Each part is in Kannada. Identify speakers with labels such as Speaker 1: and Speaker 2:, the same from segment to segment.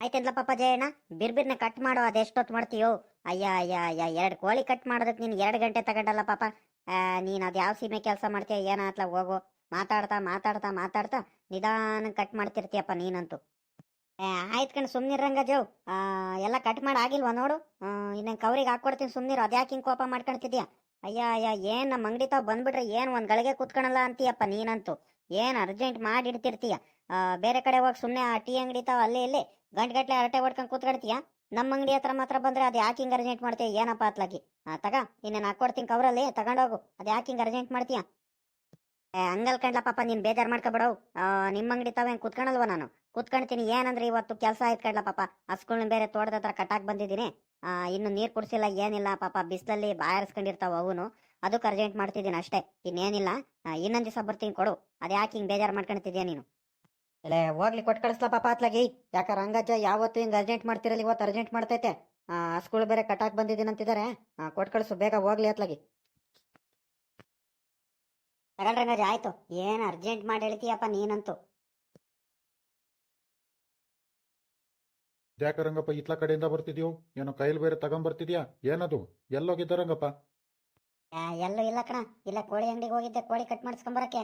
Speaker 1: ಆಯ್ತಲ್ಲ ಪಾಪ ಜಯಣ್ಣ ಬಿರ್ಬಿರ್ನ ಕಟ್ ಮಾಡೋ ಅದೆಷ್ಟೊತ್ತು ಮಾಡ್ತೀಯೋ? ಅಯ್ಯ ಅಯ್ಯ ಅಯ್ಯ, ಎರಡು ಕೋಳಿ ಕಟ್ ಮಾಡೋದಕ್ಕೆ ನೀನು ಎರಡು ಗಂಟೆ ತಗೊಂಡಲ್ಲ ಪಾಪ. ನೀನು ಅದು ಯಾವ ಸೀಮೆ ಕೆಲಸ ಮಾಡ್ತೀಯ ಏನಾತ್ಲ ಹೋಗು. ಮಾತಾಡ್ತಾ ಮಾತಾಡ್ತಾ ಮಾತಾಡ್ತಾ ನಿಧಾನ ಕಟ್ ಮಾಡ್ತಿರ್ತೀಯಪ್ಪ ನೀನಂತೂ. ಆಯ್ತು ಕಣ್, ಸುಮ್ನಿರಂಗ ಜವ್ ಎಲ್ಲ ಕಟ್ ಮಾಡಿ ಆಗಿಲ್ವಾ ನೋಡು. ಇನ್ನೇನು ಕವ್ರಿಗೆ ಹಾಕ್ಕೊಡ್ತೀನಿ ಸುಮ್ನಿರು. ಅದ್ಯಾಕೆ ಹಿಂಗೆ ಕೋಪ ಮಾಡ್ಕೊಳ್ತಿದ್ಯಾ ಅಯ್ಯ ಅಯ್ಯ, ಏನು ನಮ್ಮ ಅಂಗಡಿ ತಾವ್ ಬಂದ್ಬಿಟ್ರೆ ಏನು ಒಂದು ಗಳಿಗೆ ಕೂತ್ಕೊಳಲ್ಲ ಅಂತೀಯಪ್ಪ ನೀನಂತೂ. ಏನು ಅರ್ಜೆಂಟ್ ಮಾಡಿ ಇಡ್ತಿರ್ತೀಯ ಬೇರೆ ಕಡೆ ಹೋಗಿ ಸುಮ್ಮನೆ ಆ ಟೀ ಅಂಗಡಿ ತಾವ ಅಲ್ಲಿ ಇಲ್ಲಿ ಗಂಟೆ ಗಟ್ಲೆ ಹರಟೆ ಹೊಡ್ಕೊಂಡು ಕೂತ್ಕೊಳ್ತೀಯ? ನಮ್ಮ ಅಂಗಡಿ ಹತ್ರ ಮಾತ್ರ ಬಂದ್ರೆ ಅದು ಯಾಕೆ ಹಿಂಗೆ ಅರ್ಜೆಂಟ್ ಮಾಡ್ತೀಯ? ಏನಪ್ಪ ಅತ್ಲಾಗಿ? ಆ, ತಗ ಇನ್ನೇನು ಹಾಕೊಡ್ತೀನಿ ಕವರಲ್ಲಿ ತಗೊಂಡೋಗು ಅದು ಯಾಕೆ ಹಿಂಗೆ ಅರ್ಜೆಂಟ್ ಮಾಡ್ತೀಯ? ಹಂಗಲ್ ಕಂಡ್ಲ ಪಾಪ ನೀನು ಬೇಜಾರು ಮಾಡ್ಕೊಬಿಡವು. ನಿಮ್ಮ ಅಂಗಡಿ ತಾವೇ ಕುತ್ಕೊಂಡಲ್ವ ನಾನು? ಕುತ್ಕೊಳ್ತೀನಿ ಏನಂದ್ರೆ ಇವತ್ತು ಕೆಲಸ ಆಯ್ತು ಕಡ್ಲ ಪಾಪ. ಹಸ್ಗಳ್ನ ಬೇರೆ ತೋಟದ ಹತ್ರ ಕಟಾಕ್ ಬಂದಿದ್ದೀನಿ. ಆ, ಇನ್ನು ನೀರು ಕುಡಿಸಿಲ್ಲ ಏನಿಲ್ಲ ಪಾಪ ಬಿಸಿಲಲ್ಲಿ ಬಾಯಾರಿಸ್ಕೊಂಡಿರ್ತಾವ ಅವನು. ಅದಕ್ಕೆ ಅರ್ಜೆಂಟ್ ಮಾಡ್ತಿದ್ದೀನಿ ಅಷ್ಟೇ. ಇನ್ನೇನಿಲ್ಲ. ಇನ್ನೊಂದು ದಿವಸ ಬರ್ತೀನಿ ಕೊಡು. ಅದು ಯಾಕೆ ಹಿಂಗೆ ಬೇಜಾರು ಮಾಡ್ಕೊಳ್ತಿದ್ಯಾ ನೀನು? ಇಲ್ಲ ಹೋಗ್ಲಿ ಕೊಟ್ಟು ಕಳಿಸ್ಲಾ ಪಾಪ ಅತ್ಲಾಗಿ ಯಾಕ ರಂಗಜ್ಜ ಯಾವತ್ತು ಹಿಂಗೆ ಅರ್ಜೆಂಟ್ ಮಾಡ್ತಿರಲ್ಲ ಇವತ್ತು ಅರ್ಜೆಂಟ್ ಮಾಡ್ತೈತೆ. ಆ ಸ್ಕೂಲ್ ಬೇರೆ ಕಟಾಕ್ ಬಂದಿದ್ದೀನಿ ಅಂತಿದ್ದಾರೆ ಕೊಟ್ಟು ಕಳಿಸು ಬೇಗ ಹೋಗ್ಲಿ ಅತ್ಲಾಗಿ. ತಗೊಳ್ರಿ ರಂಗಜ್ಜ ಆಯ್ತು. ಏನು ಅರ್ಜೆಂಟ್ ಮಾಡಿ ಹೇಳ್ತೀಯಪ್ಪ ನೀನಂತೂ.
Speaker 2: ಯಾಕ ರಂಗಪ್ಪ ಇತ್ಲ ಕಡೆಯಿಂದ ಬರ್ತಿದ್ಯೋ? ಏನೋ ಕೈಲಿ ಬೇರೆ ತಗೊಂಬರ್ತಿದ್ಯಾ ಏನದು? ಎಲ್ಲೋಗಿದ್ದ ರಂಗಪ್ಪ?
Speaker 1: ಎಲ್ಲೂ ಇಲ್ಲ ಕಣ. ಇಲ್ಲ ಕೋಳಿ ಅಂಗಡಿಗೆ ಹೋಗಿದ್ದೆ ಕೋಳಿ ಕಟ್ ಮಾಡಿಸ್ಕೊಂಬರಕ್ಕೆ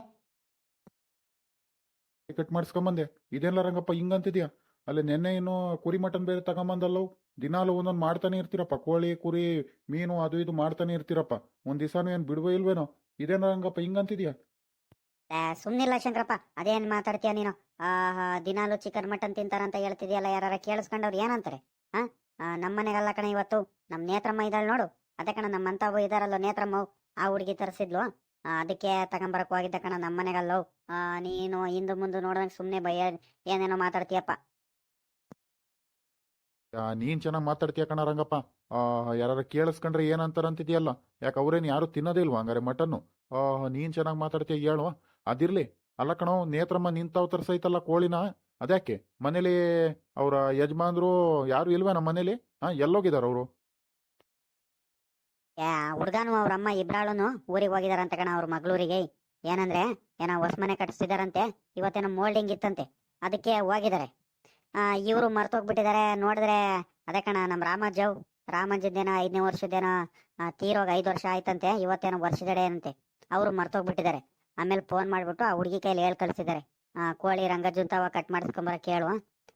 Speaker 2: ಕಟ್ ಮಾಡಿಸ್ಕೊಂಬಂದೆ. ಇದೆಲ್ಲ ರಂಗಪ್ಪ ಹಿಂಗಂತಿದ್ಯಾ? ಅಲ್ಲಿ ನೆನ್ನೆ ಏನು ಕುರಿ ಮಟನ್ ಬೇರೆ ತಗೊಂಬಂದಲ್ಲವು ದಿನಾಲು ಒಂದೊಂದು ಮಾಡ್ತಾನೆ ಇರ್ತೀರಪ್ಪ. ಕೋಳಿ, ಕುರಿ, ಮೀನು, ಅದು ಇದು ಮಾಡ್ತಾನೆ ಇರ್ತೀರಪ್ಪ. ಒಂದ್ ದಿವಸನೂ ಏನು ಬಿಡುವ ಇಲ್ವೇನೋ? ಇದೇನ ರಂಗಪ್ಪ ಹಿಂಗಂತಿದ್ಯಾ?
Speaker 1: ಸುಮ್ನಿಲ್ಲ ಶಂಕರಪ್ಪ. ಅದೇನ್ ಮಾತಾಡ್ತೀಯ ನೀನು? ದಿನಾಲು ಚಿಕನ್ ಮಟನ್ ತಿಂತಾರಂತ ಹೇಳ್ತಿದ್ಯಲ್ಲ ಯಾರ ಕೇಳಿಸ್ಕೊಂಡವ್ರು ಏನಂತಾರೆ? ಹಾ? ನಮ್ಮ ಮನೆಗಲ್ಲ ಕಣ ಇವತ್ತು. ನಮ್ ನೇತ್ರಮ್ಮ ಇದ್ದಾಳೆ ನೋಡು. ಅದೇ ಕಣ ನಮ್ಮಂತಾವು ಇದಾರಲ್ಲ ನೇತ್ರಮ್ಮ ಆ ಹುಡುಗಿ ತರಿಸಿದ್ಲು. ಅದಕ್ಕೆ ತಗೊಂಬರಕ್ ಹೋಗಿದ್ದ ಕಣ ನಮ್ಮ ಆ, ನೀನು ಹಿಂದು ಮುಂದೆ ನೋಡ್ದಂಗೆ ಸುಮ್ಮನೆ ಭಯ ಏನೇನೋ ಮಾತಾಡ್ತೀಯಪ್ಪ.
Speaker 2: ನೀನ್ ಚೆನ್ನಾಗಿ ಮಾತಾಡ್ತೀಯ ಕಣ ರಂಗಪ್ಪ. ಯಾರು ಕೇಳಿಸ್ಕೊಂಡ್ರೆ ಏನಂತಾರಂತಿದ್ಯಲ್ಲ ಯಾಕೆ ಅವ್ರೇನು ಯಾರು ತಿನ್ನೋದೇ ಇಲ್ವಾ ಹಂಗಾರೆ ಮಟನ್ನು? ಆ, ನೀನ್ ಚೆನ್ನಾಗಿ ಮಾತಾಡ್ತೀಯ ಹೇಳುವ ಅದಿರ್ಲಿ. ಅಲ್ಲ ಕಣೋ ನೇತ್ರಮ್ಮ ನಿಂತಾವ್ ಸಹಿತಲ್ಲ ಕೋಳಿನ? ಅದ್ಯಾಕೆ? ಮನೇಲಿ ಅವ್ರ ಯಜಮಾನ್ರು ಯಾರು ಇಲ್ವಾ ನಮ್ಮ ಮನೇಲಿ? ಹಾ ಎಲ್ಲೋಗಿದಾರ ಅವರು?
Speaker 1: ಯಾ ಹುಡ್ಗಾನು ಅವ್ರ ಅಮ್ಮ ಇಬ್ರಾಳುನು ಊರಿಗೆ ಹೋಗಿದಾರಂತ ಕಣ ಅವ್ರ ಮಗಳೂರಿಗೆ. ಏನಂದ್ರೆ ಏನೋ ಹೊಸ ಮನೆ ಕಟ್ಟಿಸಿದಾರಂತೆ ಇವತ್ತೇನೋ ಮೋಲ್ಡಿಂಗ್ ಇತ್ತಂತೆ ಅದಕ್ಕೆ ಹೋಗಿದ್ದಾರೆ ಆ ಇವರು ಮರ್ತೋಗ್ಬಿಟ್ಟಿದ್ದಾರೆ ನೋಡಿದ್ರೆ ಅದೇ ಕಣ ನಮ್ಮ ರಾಮಜ್ಜವ್ ರಾಮಜ್ಜದೇನ ಐದನೇ ವರ್ಷದ್ದೇನೋ ಆ, ತೀರೋಗ ಐದು ವರ್ಷ ಆಯ್ತಂತೆ ಇವತ್ತೇನೋ ವರ್ಷದಡೆ ಅಂತೆ ಅವರು ಮರ್ತೋಗ್ಬಿಟ್ಟಿದ್ದಾರೆ ಆಮೇಲೆ ಫೋನ್ ಮಾಡಿಬಿಟ್ಟು ಆ ಹುಡುಗಿ ಕೈಲಿ ಹೇಳಿ ಕಳ್ಸಿದ್ದಾರೆ ಕೋಳಿ ರಂಗಜ್ಜುಂತವ ಕಟ್ ಮಾಡಿಸ್ಕೊಂಬರ ಕೇಳುವ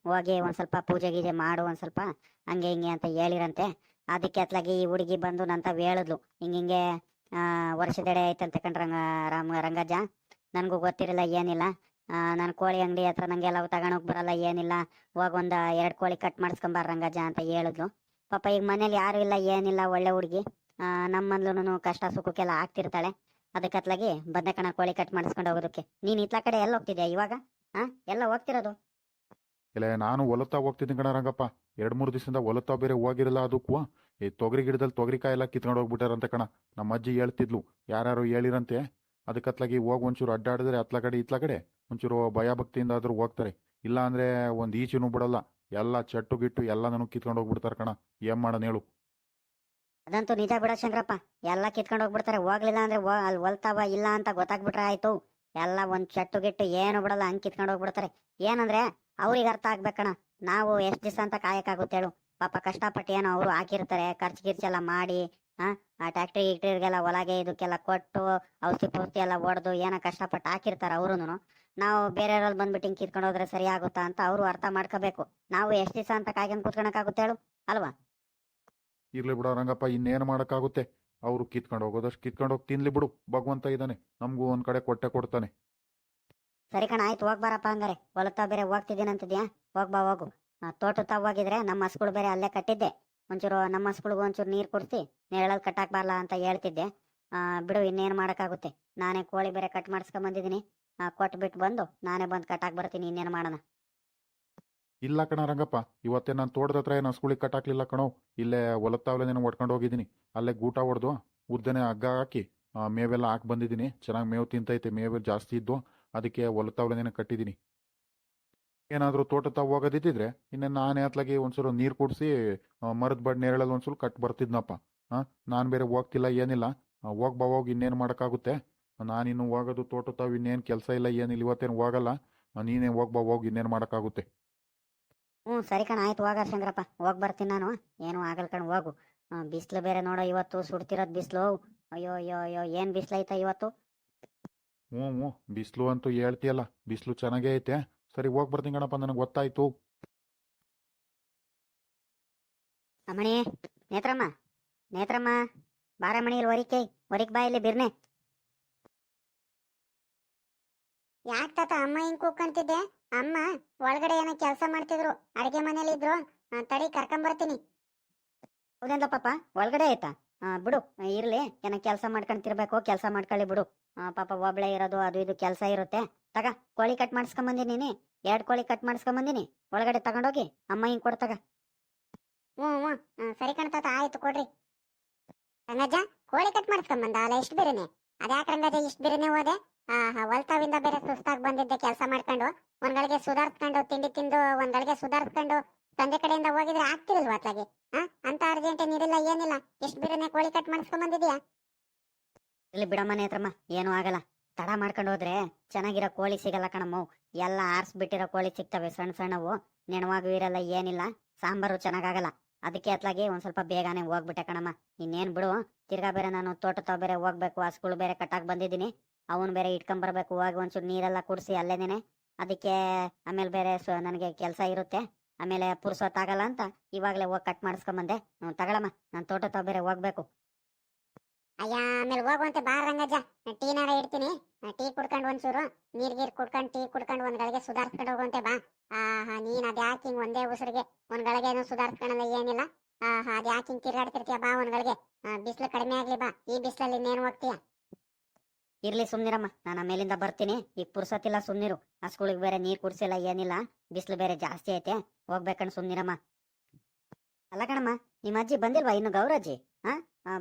Speaker 1: ಹೋಗಿ ಒಂದ್ ಸ್ವಲ್ಪ ಪೂಜೆ ಗೀಜೆ ಮಾಡು ಒಂದ್ ಸ್ವಲ್ಪ ಹಂಗೆ ಹಿಂಗೆ ಅಂತ ಹೇಳಿರಂತೆ. ಅದಕ್ಕೆ ಅತ್ಲಾಗಿ ಈ ಹುಡುಗಿ ಬಂದು ನಂತ ಹೇಳಿದ್ಲು. ಹಿಂಗ ಹಿಂಗೆ ಆ, ವರ್ಷದೆಡೆ ಐತಂತ ಕಂಡ್ರ ರಾಮ ರಂಗಜ್ಜ. ನನಗೂ ಗೊತ್ತಿರಲಿಲ್ಲ ಏನಿಲ್ಲ. ನಾನು ಕೋಳಿ ಅಂಗಡಿ ಹತ್ರ ನಂಗೆಲ್ಲ ತಗೊಂಡೋಗಿ ಬರಲ್ಲ ಏನಿಲ್ಲ. ಹೋಗ ಒಂದ್ ಎರಡು ಕೋಳಿ ಕಟ್ ಮಾಡಿಸ್ಕೊಂಬಾರ ರಂಗಜ್ಜ ಅಂತ ಹೇಳಿದ್ಲು. ಪಾಪ ಈಗ ಮನೇಲಿ ಯಾರು ಇಲ್ಲ ಏನಿಲ್ಲ ಒಳ್ಳೆ ಹುಡುಗಿ. ನಮ್ಮಂದ್ಲೂ ಕಷ್ಟ ಸುಖಕ್ಕೆಲ್ಲ ಆಗ್ತಿರ್ತಾಳೆ. ಅದಕ್ಕೆ ಅತ್ಲಾಗಿ ಬಂದೆ ಕಣ ಕೋಳಿ ಕಟ್ ಮಾಡಿಸ್ಕೊಂಡು ಹೋಗೋದಕ್ಕೆ. ನೀನ್ ಇತ್ಲ ಕಡೆ ಎಲ್ಲ ಹೋಗ್ತಿದ್ಯಾ ಇವಾಗ? ಹಾ ಎಲ್ಲ ಹೋಗ್ತಿರೋದು?
Speaker 2: ಇಲ್ಲ ನಾನು ಹೊಲತಾ ಹೋಗ್ತಿದ್ದೀನಿ ಕಣ ರಂಗಪ್ಪ. ಎರಡ್ ಮೂರು ದಿವಸದಿಂದ ಹೊಲತಾ ಬೇರೆ ಹೋಗಿರಲ್ಲ ಅದಕ್ಕೂ. ಈ ತೊಗರಿ ಗಿಡದಲ್ಲಿ ತೊಗರಿಕಾಯಿ ಎಲ್ಲ ಕಿತ್ಕೊಂಡು ಹೋಗ್ಬಿಟ್ಟಾರಂತೆ ಕಣ. ನಮ್ಮ ಅಜ್ಜಿ ಹೇಳ್ತಿದ್ಲು, ಯಾರ್ಯಾರು ಹೇಳಿರಂತೆ. ಅದಕ್ಕೆ ಅತ್ಲಾಗಿ ಹೋಗಿ ಒಂಚೂರು ಅಡ್ಡಾಡಿದ್ರೆ ಅತ್ಲ ಕಡೆ ಇತ್ಲ ಕಡೆ ಒಂಚೂರು ಭಯ ಭಕ್ತಿಯಿಂದ ಆದ್ರೂ ಹೋಗ್ತಾರೆ. ಇಲ್ಲ ಅಂದ್ರೆ ಒಂದ್ ಈಚಿನೂ ಬಿಡಲ್ಲ. ಎಲ್ಲ ಚಟ್ಟು ಗಿಟ್ಟು ಎಲ್ಲ ನನಗೆ ಕಿತ್ಕೊಂಡು ಹೋಗ್ಬಿಡ್ತಾರೆ ಕಣ. ಏನ್ ಮಾಡೋಣ ಹೇಳು.
Speaker 1: ಅದಂತೂ ನಿಜ ಬಿಡ ಶಂಕರಪ್ಪ. ಎಲ್ಲ ಕಿತ್ಕೊಂಡು ಹೋಗ್ಬಿಡ್ತಾರೆ. ಹೋಗ್ಲಿಲ್ಲ ಅಂದ್ರೆ ಅಲ್ಲಿ ಹೊಲ್ತಾವ ಇಲ್ಲ ಅಂತ ಗೊತ್ತಾಗ್ಬಿಟ್ರೆ ಆಯ್ತು. ಎಲ್ಲ ಒಂದ್ ಚಟ್ಟು ಗಿಟ್ಟು ಏನು ಬಿಡಲ್ಲ, ಹಂಗ್ ಕಿತ್ಕೊಂಡು ಹೋಗ್ಬಿಡ್ತಾರೆ. ಏನಂದ್ರೆ ಅವ್ರಿಗೆ ಅರ್ಥ ಆಗ್ಬೇಕಣ ನಾವು ಎಷ್ಟು ದಿವಸ ಅಂತ ಕಾಯಕ್ಕಾಗುತ್ತೆ ಹೇಳು. ಪಾಪ ಕಷ್ಟಪಟ್ಟು ಏನೋ ಅವರು ಹಾಕಿರ್ತಾರೆ, ಖರ್ಚು ಗಿರ್ಚೆಲ್ಲ ಮಾಡಿ, ಆ ಟ್ಯಾಕ್ಟ್ರಿ ಗಿಕ್ಟ್ರಿಗೆಲ್ಲ ಒಳಗೆ ಇದಕ್ಕೆಲ್ಲ ಕೊಟ್ಟು, ಔಷಧಿ ಪೂರ್ತಿ ಎಲ್ಲ ಹೊಡೆದು ಏನೋ ಕಷ್ಟಪಟ್ಟು ಹಾಕಿರ್ತಾರೆ ಅವ್ರೂ ನಾವು ಬೇರೆಯವ್ರಲ್ಲಿ ಬಂದ್ಬಿಟ್ಟು ಹಿಂಗೆ ಕಿತ್ಕೊಂಡು ಹೋದ್ರೆ ಸರಿ ಆಗುತ್ತಾ ಅಂತ ಅವರು ಅರ್ಥ ಮಾಡ್ಕೋಬೇಕು. ನಾವು ಎಷ್ಟು ದಿವಸ ಅಂತ ಕಾಯ್ಕೊಂಡು ಕೂತ್ಕೊಳಕ್ಕಾಗುತ್ತೆ ಹೇಳು, ಅಲ್ವಾ?
Speaker 2: ಇರ್ಲಿ ಬಿಡ ರಂಗಪ್ಪ, ಇನ್ನೇನು ಮಾಡೋಕ್ಕಾಗುತ್ತೆ? ಅವರು ಕಿತ್ಕೊಂಡು ಹೋಗೋದಷ್ಟು ಕಿತ್ಕೊಂಡು ಹೋಗಿ ತಿನ್ಲಿ ಬಿಡು. ಭಗವಂತ ಇದ್ದಾನೆ, ನಮಗೂ ಒಂದ್ ಕಡೆ ಕೊಟ್ಟೆ ಕೊಡ್ತಾನೆ.
Speaker 1: ಸರಿ ಕಣ ಆಯ್ತು ಹೋಗ್ ಬಾರಪ್ಪ ಹಂಗಾರೆ. ಹೊಲತ್ತ ಬೇರೆ ಹೋಗ್ತಿದ್ದೀನಂತಿದ್ಯಾ ಹೋಗ್ಬಾ ಹೋಗು ಆ, ತೋಟ ತಾವ್ ಹೋಗಿದ್ರೆ ನಮ್ಮ ಹಸ್ಗಳು ಬೇರೆ ಅಲ್ಲೇ ಕಟ್ಟಿದ್ದೆ. ಒಂಚೂರು ನಮ್ಮ ಹಸ್ಗಳಿಗೂ ಒಂಚೂರು ನೀರು ಕುಡಿಸಿ ನೆರಳಲ್ಲಿ ಕಟ್ಟಾಕ್ ಬಾರ್ಲಾ ಅಂತ ಹೇಳ್ತಿದ್ದೆ. ಬಿಡು ಇನ್ನೇನು ಮಾಡೋಕ್ಕಾಗುತ್ತೆ. ನಾನೇ ಕೋಳಿ ಬೇರೆ ಕಟ್ ಮಾಡಿಸ್ಕೊಂಡ್ ಬಂದಿದ್ದೀನಿ ಕೊಟ್ಬಿಟ್ಟು ಬಂದು ನಾನೇ ಬಂದು ಕಟ್ಟಾಕ್ ಬರ್ತೀನಿ ಇನ್ನೇನು ಮಾಡೋಣ.
Speaker 2: ಇಲ್ಲ ಕಣ ರಂಗಪ್ಪ ಇವತ್ತೇ ನಾನು ತೋಟದ ಹತ್ರ ಏನು ಹಸ್ಗಳಿಗೆ ಕಟ್ಟಾಕ್ಲಿಲ್ಲ ಕಣೋ. ಇಲ್ಲೇ ಹೊಲತ್ತಾವಲೆ ನಾನು ಒಡ್ಕೊಂಡು ಹೋಗಿದ್ದೀನಿ. ಅಲ್ಲೇ ಗೂಟ ಹೊಡೆದು ಉದ್ದನೆ ಹಗ್ಗ ಹಾಕಿ ಮೇವೆಲ್ಲ ಹಾಕಿ ಬಂದಿದ್ದೀನಿ. ಚೆನ್ನಾಗಿ ಮೇವು ತಿಂತೈತೆ ಮೇವು ಜಾಸ್ತಿ ಇದ್ದು. ಅದಕ್ಕೆ ಹೊಲತ್ತಾವಲೆನೇ ಕಟ್ಟಿದ್ದೀನಿ. ಏನಾದರೂ ತೋಟ ತಾವು ಹೋಗೋದಿದ್ದಿದ್ರೆ ಇನ್ನು ನಾನೇ ಅತ್ಲಾಗಿ ಒಂದ್ಸಲ ನೀರು ಕುಡಿಸಿ ಮರದ ಬಡ್ ನೇರಳಲ್ಲಿ ಒಂದ್ಸಲ ಕಟ್ ಬರ್ತಿದ್ನಪ್ಪ. ನಾನು ಬೇರೆ ಹೋಗ್ತಿಲ್ಲ, ಏನಿಲ್ಲ. ಹೋಗಿ ಹೋಗ್ ಬಾ, ಹೋಗಿ ಇನ್ನೇನು ಮಾಡೋಕ್ಕಾಗುತ್ತೆ. ನಾನಿನ್ನು ಹೋಗೋದು ತೋಟ ತಾವು ಇನ್ನೇನು ಕೆಲಸ ಇಲ್ಲ, ಏನಿಲ್ಲ, ಇವತ್ತೇನು ಹೋಗಲ್ಲ. ನೀನೇ ಹೋಗ್ ಬಾ, ಹೋಗಿ ಇನ್ನೇನು ಮಾಡೋಕ್ಕಾಗುತ್ತೆ.
Speaker 3: ಹ್ಞೂ, ಸರಿ ಕಣ, ಆಯ್ತು, ಹೋಗ ಚಂದ್ರಪ್ಪ ಹೋಗಿ ಬರ್ತೀನಿ ನಾನು. ಏನು ಆಗಲ್ಲ ಕಣ, ಹೋಗು. ಬಿಸಿಲು ಬೇರೆ ನೋಡೋ, ಇವತ್ತು ಸುಡ್ತಿರೋದು ಬಿಸಿಲು. ಅಯ್ಯೋ ಅಯ್ಯೋ ಅಯ್ಯೋ, ಏನು ಬಿಸಿಲೈತ ಇವತ್ತು?
Speaker 2: ಹ್ಞೂ ಹ್ಞೂ. ಬಿಸಿಲು ಅಂತೂ ಹೇಳ್ತೀಯಲ್ಲ ಬಿಸಿಲು ಚೆನ್ನಾಗೇ ಐತೆ. ಸರಿ ಹೋಗಿ ಬರ್ತೀನಿ ಕಣಪ್ಪ ನನಗೆ ಗೊತ್ತಾಯ್ತು.
Speaker 3: ಅಮ್ಮಣಿ ನೇತ್ರಮ್ಮ ನೇತ್ರಮ್ಮ ಬಾರಮಣಿ ಇಲ್ಲಿ ಹೊರಿಕೆ ಹೊರಿಕ್ ಬಾ ಇಲ್ಲಿ ಬಿರ್ನೆ. ಯಾಕೆ ತಾತ ಅಮ್ಮ ಹಿಂಗ್ ಕೂಕಂತಿದ್ದೆ ಅಮ್ಮ ಒಳಗಡೆ ಏನೋ ಕೆಲಸ ಮಾಡ್ತಿದ್ರು ಅಡಿಗೆ ಮನೇಲಿ ಇದ್ರು ತಡಿ ಕರ್ಕೊಂಬರ್ತೀನಿ. ಹೌದೇಂದ ಪಾಪ ಒಳಗಡೆ ಆಯ್ತಾ? ಬಿಡು ಇರ್ಲಿ. ಏನ ಕೆಲಸ ಮಾಡ್ಕೊಂತಿರ್ಬೇಕು ಕೆಲಸ ಮಾಡ್ಕೊಳ್ಳಿ ಬಿಡು. ಪಾಪ ಒಬ್ಳೆ ಇರೋದು, ಅದು ಇದು ಕೆಲಸ ಇರುತ್ತೆ. ತಗ, ಕೋಳಿ ಕಟ್ ಮಾಡಿಸ್ಕೊಂಬಂದಿನಿ ಎರಡು ಕೋಳಿ ಕಟ್ ಮಾಡಿಸ್ಕೊಂಬಂದಿನಿ. ಒಳಗಡೆ ತಗೊಂಡೋಗಿ, ಅಮ್ಮ ಹಿಂಗ್ ಕೊಡ್ತಗ ಹ್ಞೂ ಹ್ಞೂ ಸರಿ ಕಣ್ತಾತ ಆಯ್ತು ಕೊಡ್ರಿ. ರಂಗಜ್ಜ, ಕೋಳಿ ಕಟ್ ಮಾಡಿಸ್ಕೊಂಬಂದ ಅಲ್ಲ ಎಷ್ಟು ಬೇರೆನೆ? ಅದ್ಯಾಕೆ ರಂಗಜ್ಜ ಇಷ್ಟು ಬೇರೆನೆ ಹೋದೆ? ಹೊಲ್ತಾವಿಂದ ಬೇರೆ ಸುಸ್ತಾಗಿ ಬಂದಿದ್ದೆ ಕೆಲಸ ಮಾಡ್ಕೊಂಡು. ಒಂದ್ಗಳಿಗೆ ಸುಧಾರಿಸ್ಕೊಂಡು, ತಿಂಡಿ ತಿಂದು, ಒಂದ್ಗಳಿಗೆ ಸುಧಾರಿಸ್ಕೊಂಡು. ತಂದೆ ಕಡೆಯಿಂದ ಹೋಗಿದ್ರೆ ಆಗ್ತಿರಲ್ವಾ ಅತ್ಲಾಗೆ? ಅಂತ ಅರ್ಜೆಂಟ್ ನೀರಿಲ್ಲ, ಏನಿಲ್ಲ. ಎಷ್ಟು ಬೇರೆನೆ ಕೋಳಿ ಕಟ್ ಮಾಡಿಸ್ಕೊಂಡ್ ಬಂದಿದ್ಯಾ ಇಲ್ಲಿ ಬಿಡಮ್ಮನೆ ಹತ್ರಮ್ಮ, ಏನೂ ಆಗಲ್ಲ. ತಡ ಮಾಡ್ಕೊಂಡು ಹೋದ್ರೆ ಚೆನ್ನಾಗಿರೋ ಕೋಳಿ ಸಿಗಲ್ಲ ಕಣಮ್ಮ. ಎಲ್ಲ ಆರ್ಸ್ಬಿಟ್ಟಿರೋ ಕೋಳಿ ಸಿಗ್ತವೆ ಸಣ್ಣ ಸಣ್ಣವು. ನೆನವಾಗೂ ಇರಲ್ಲ, ಏನಿಲ್ಲ. ಸಾಂಬಾರು ಚೆನ್ನಾಗಾಗಲ್ಲ. ಅದಕ್ಕೆ ಅತ್ಲಾಗಿ ಒಂದ್ ಸ್ವಲ್ಪ ಬೇಗನೆ ಹೋಗ್ಬಿಟ್ಟೆ ಕಣಮ್ಮ. ಇನ್ನೇನ್ ಬಿಡು, ತಿರ್ಗಾ ಬೇರೆ ನಾನು ತೋಟ ತಾವ ಬೇರೆ ಹೋಗ್ಬೇಕು ಹಸ್ಗಳು ಬೇರೆ ಕಟ್ಟಾಕ್ ಬಂದಿದ್ದೀನಿ. ಅವನ್ ಬೇರೆ ಇಟ್ಕೊಂಡ್ ಬರ್ಬೇಕು, ಹೋಗಿ ಒಂಚೂರು ನೀರೆಲ್ಲ ಕುಡಿಸಿ ಅಲ್ಲೇನೇನೆ. ಅದಕ್ಕೆ ಆಮೇಲೆ ಬೇರೆ ನನಗೆ ಕೆಲಸ ಇರುತ್ತೆ. ಆಮೇಲೆ ಪುರ್ಸೊತ್ತಾಗಲ್ಲ ಅಂತ ಇವಾಗಲೇ ಹೋಗಿ ಕಟ್ ಮಾಡಿಸ್ಕೊಂಬಂದೆ. ನಾವು ತಗೊಳಮ್ಮ, ನಾನು ತೋಟ ಬೇರೆ ಹೋಗ್ಬೇಕು. ಅಯ್ಯ, ಆಮೇಲೆ ಹೋಗುವಂತೆ ಬಾರ ರಂಗಜ್ಜ. ಟೀನಾರ ಇಡ್ತೀನಿ. ಟೀ ಕುಡ್ಕೊಂಡು ಒಂಚೂರು ನೀರ್ ಗೀರ್ ಕುಡ್ಕೊಂಡು, ಟೀ ಕುಡ್ಕೊಂಡು ಒಂದ್ ಗಳಿಗೆ ಸುಧಾರಿಸ್ಕೊಂಡು ಹೋಗುವಂತೆ ಬಾ. ಆಹಾ, ನೀನ್ ಅದ್ಯಾಕೆ ಹಿಂಗ್ ಒಂದೇ ಉಸಿರಿಗೆ, ಒಂದ್ ಗಳಿಗೆ ಏನು ಸುಧಾರಿಸ್ಕೊಳಲ್ಲ ಏನಿಲ್ಲ. ಆಹಾ ಅದ್ಯಾಕೆ ಹಿಂಗ್ ತಿರ್ಗಾಡ್ತಿರ್ತೀಯ ಬಾ ಒಂದ್ ಗಳಿಗೆ. ಬಿಸಿಲು ಕಡಿಮೆ ಆಗಲಿ ಬಾ. ಈ ಬಿಸಿಲಲ್ಲಿ ಇನ್ನೇನು ಹೋಗ್ತೀಯ? ಇರ್ಲಿ ಸುಮ್ನಿರಮ್ಮ, ನಾನು ಆಮೇಲಿಂದ ಬರ್ತೀನಿ. ಈಗ ಪುರ್ಸತ್ತಿಲ್ಲ ಸುಮ್ನಿರು. ಸ್ಕೂಲಿಗೆ ಬೇರೆ ನೀರ್ ಕುಡಿಸಿಲ್ಲ, ಏನಿಲ್ಲ. ಬಿಸಿಲು ಬೇರೆ ಜಾಸ್ತಿ ಐತೆ. ಹೋಗ್ಬೇಕಣ್ ಸುಮ್ನಿರಮ್ಮ. ಅಲ್ಲ ಕಣಮ್ಮ ನಿಮ್ಮ ಅಜ್ಜಿ ಬಂದಿಲ್ವಾ ಇನ್ನು ಗೌರಜ್ಜಿ? ಹಾ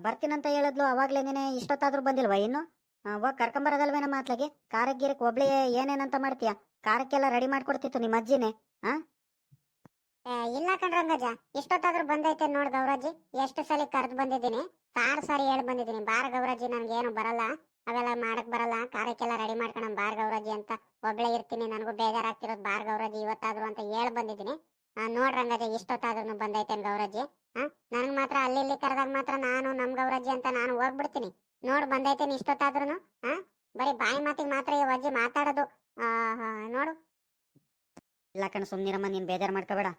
Speaker 3: ಬರ್ತೀನಂತ ಹೇಳಿದ್ಲು ಅವಾಗ್ಲೇನೇನೆ ಇಷ್ಟೊತ್ತಾದ್ರೂ ಬಂದಿಲ್ವಾ ಇನ್ನು? ಹೋಗಿ ಕರ್ಕೊಂಬರೋದಲ್ವೇನಮ್ಮ ಅತ್ಲಾಗೆ ಕಾರಕ್ಕೆ ಗೀರಕ್ಕೆ ಒಬ್ಳೆ ಏನೇನಂತ ಮಾಡ್ತೀಯ? ಕಾರಕ್ಕೆಲ್ಲ ರೆಡಿ ಮಾಡ್ಕೊಡ್ತಿತ್ತು ನಿಮ್ಮ ಅಜ್ಜಿನೇ ಹಾ ಇಲ್ಲ ಕಣ್ರಂಗಜ್ಜ ಇಷ್ಟೊತ್ತಾದ್ರೂ ಬಂದೈತೆ ನೋಡ್ ಗೌರಜ್ಜಿ. ಎಷ್ಟು ಸಲ ಕರೆದು ಬಂದಿದ್ದೀನಿ. ಸಾರ್ ಸಾರಿ ಹೇಳಿ ಬಂದಿದ್ದೀನಿ. ಬಾರ ಗೌರಜ್ಜಿ, ನನ್ಗೇನು ಬರಲ್ಲ. ಅವೆಲ್ಲ ಮಾಡಕ್ ಬರಲ್ಲ. ಕಾರಕ್ಕೆಲ್ಲ ರೆಡಿ ಮಾಡ್ಕೊಣ ಬಾರ್ ಗೌರಜಿ ಅಂತ ಒಬ್ಳೆ ಇರ್ತೀನಿ. ನನಗೂ ಬೇಜಾರಾಗ್ತಿರೋದು ಬಾರ್ ಗೌರಾಜಿ ಇವತ್ತಾದ್ರು ಅಂತ ಹೇಳಿ ಬಂದಿದ್ದೀನಿ. ಆ, ನೋಡ್ ರಂಗಜ್ಜ ಇಷ್ಟೊತ್ತಾದ್ರೂ ಬಂದೈತೇನ್ ಗೌರಜ್ಜಿ ಹಾ ನನಗೆ ಮಾತ್ರ ಅಲ್ಲಿ ಇಲ್ಲಿ ಕರೆದಾಗ ಮಾತ್ರ ನಾನು ನಮ್ ಗೌರಜ್ಜಿ ಅಂತ ನಾನು ಹೋಗ್ಬಿಡ್ತೀನಿ. ನೋಡ್ ಬಂದೈತೆ ಇಷ್ಟೊತ್ತಾದ್ರೂ ಹಾ ಬರೀ ಬಾಯಿ ಮಾತಿಗೆ ಮಾತ್ರ ಈ ಅಜ್ಜಿ ಮಾತಾಡೋದು. ನೋಡು. ಇಲ್ಲ ಕಣ್ ಸುಮ್ನಿರಮ್ಮ ನೀನ್ ಬೇಜಾರ್ ಮಾಡ್ಕೋಬೇಡ.